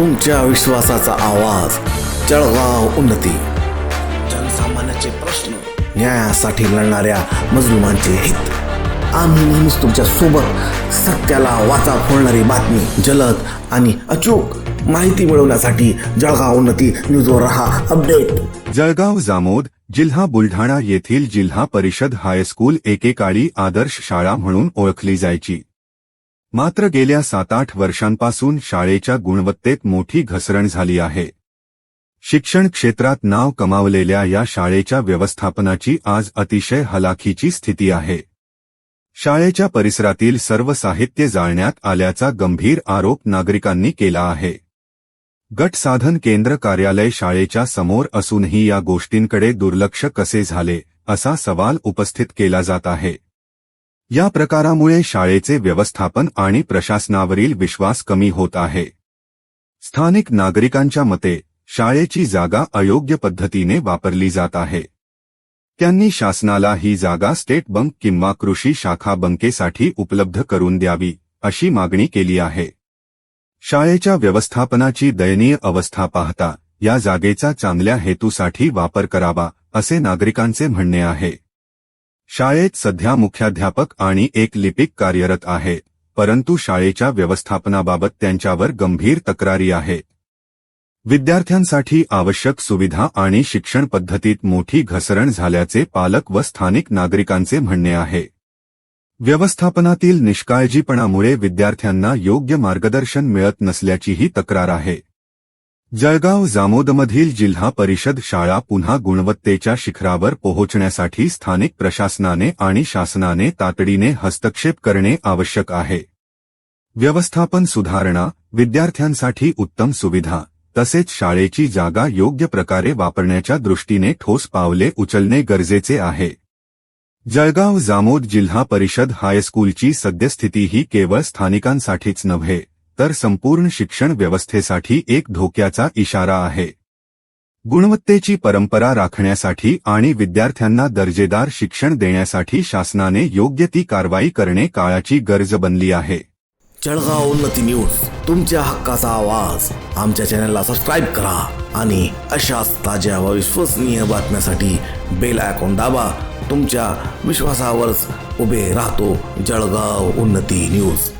तुमच्या विश्वासाचा आवाज जळगाव उन्नती. जनसामान्याचे प्रश्न न्यायासाठी लढणाऱ्या मजलुमांचे हित. आम्ही नेहमीच तुमच्यासोबत सत्याला वाचा फोडणारी बातमी जलद आणि अचूक माहिती मिळवण्यासाठी जळगाव उन्नती न्यूजवर रहा अपडेट. जळगाव जामोद जिल्हा बुलढाणा येथील जिल्हा परिषद हायस्कूल एकेकाळी आदर्श शाळा म्हणून ओळखली जायची. मात्र गेल्या सात आठ वर्षांपासून शाळेच्या गुणवत्तेत मोठी घसरण झाली आहे. शिक्षण क्षेत्रात नाव कमावलेल्या या शाळेच्या व्यवस्थापनाची आज अतिशय हलाखीची स्थिती आहे. शाळेच्या परिसरातील सर्व साहित्य जाळण्यात आल्याचा गंभीर आरोप नागरिकांनी केला आहे. गट साधन केंद्र कार्यालय शाळेच्या समोर असूनही या गोष्टींकडे दुर्लक्ष कसे झाले असा सवाल उपस्थित केला जात आहे. या प्रकारामुळे शाळेचे व्यवस्थापन आणि प्रशासनावरील विश्वास कमी होत आहे. स्थानिक नागरिकांच्या मते शाळेची जागा अयोग्य पद्धतीने वापरली जात आहे. त्यांनी शासनाला ही जागा स्टेट बंक किंवा कृषी शाखा बंकेसाठी उपलब्ध करून द्यावी अशी मागणी केली आहे. शाळेच्या व्यवस्थापनाची दयनीय अवस्था पाहता या जागेचा चांगल्या हेतूसाठी वापर करावा असे नागरिकांचे म्हणणे आहे. शाळेत सध्या मुख्याध्यापक आणि एक लिपिक कार्यरत आहे परंतु शाळेच्या व्यवस्थापनाबाबत त्यांच्यावर गंभीर तक्रारी आहे. विद्यार्थ्यांसाठी आवश्यक सुविधा आणि शिक्षण पद्धतीत मोठी घसरण झाल्याचे पालक व स्थानिक नागरिकांचे म्हणणे आहे. व्यवस्थापनातील निष्काळजीपणामुळे विद्यार्थ्यांना योग्य मार्गदर्शन मिळत नसल्याचीही तक्रार आहे. जळगाव जामोदमधील जिल्हा परिषद शाळा पुन्हा गुणवत्तेच्या शिखरावर पोहोचण्यासाठी स्थानिक प्रशासनाने आणि शासनाने तातडीने हस्तक्षेप करणे आवश्यक आहे. व्यवस्थापन सुधारणा विद्यार्थ्यांसाठी उत्तम सुविधा तसेच शाळेची जागा योग्य प्रकारे वापरण्याच्या दृष्टीने ठोस पावले उचलणे गरजेचे आहे. जळगाव जामोद जिल्हा परिषद हायस्कूलची सद्यस्थिती ही केवळ स्थानिकांसाठीच नव्हे तर संपूर्ण शिक्षण व्यवस्थेसाठी एक धोक्याचा इशारा आहे. गुणवत्तेची परंपरा राखण्यासाठी आणि विद्यार्थ्यांना दर्जेदार शिक्षण देण्यासाठी शासनाने योग्य ती कारवाई करणे काळाची गरज बनली आहे. जळगाव उन्नती न्यूज तुमच्या हक्काचा आवाज. आमच्या चॅनलला सबस्क्राईब करा आणि अशाच ताज्या व विश्वसनीय बातम्यासाठी बेल आयकॉन दाबा. तुमच्या विश्वासावरच उभे राहतो जळगाव उन्नती न्यूज.